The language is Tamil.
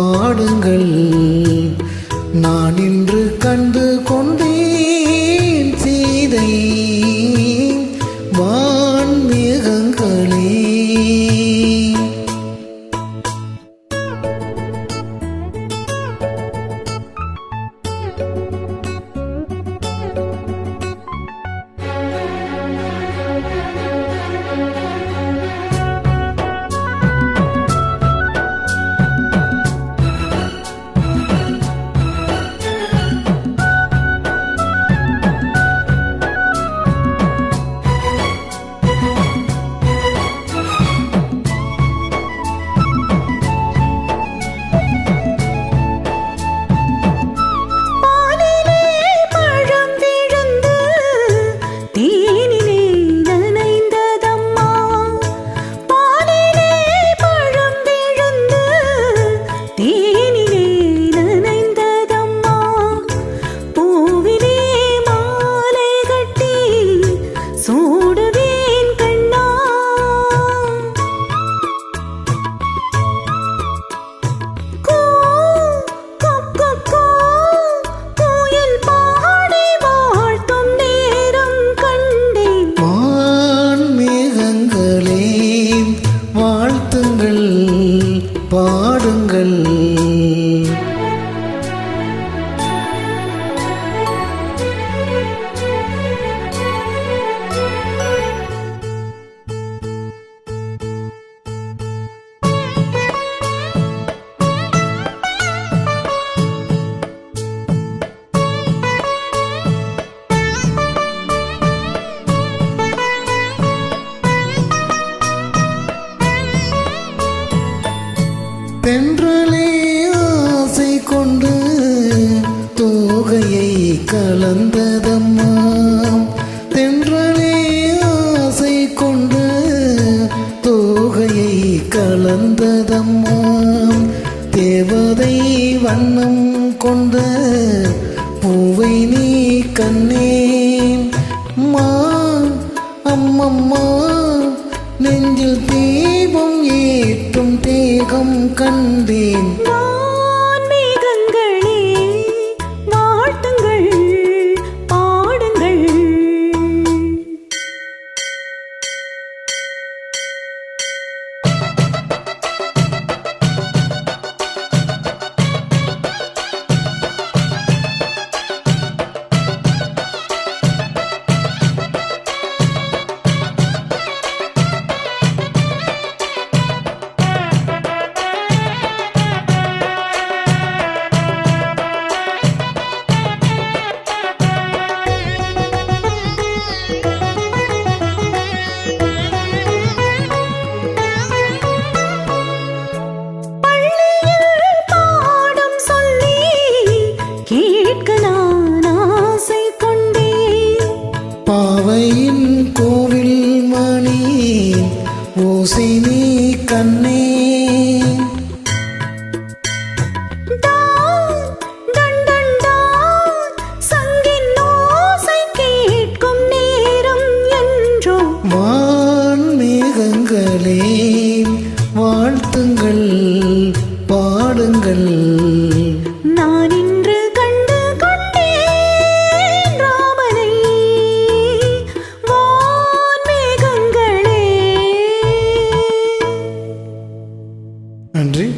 பாடுங்கள். நான் இன்று கண்டு தென்றலே ஆசை கொண்டு தோகையை கலந்ததம்மா. தென்றலே ஆசை கொண்டு தோகையை கலந்ததம்மா. தேவதை வண்ணம் கொண்ட பூவை நீ கண்ணே மா அம்மம்மா நெஞ்சில் தீ கண்டேன். வாழ்த்துங்களே வாழ்த்துங்கள் பாடுங்கள். நான் இன்று கண்டு கொண்டேன் ராமனை வான்மேகங்களே. நன்றி.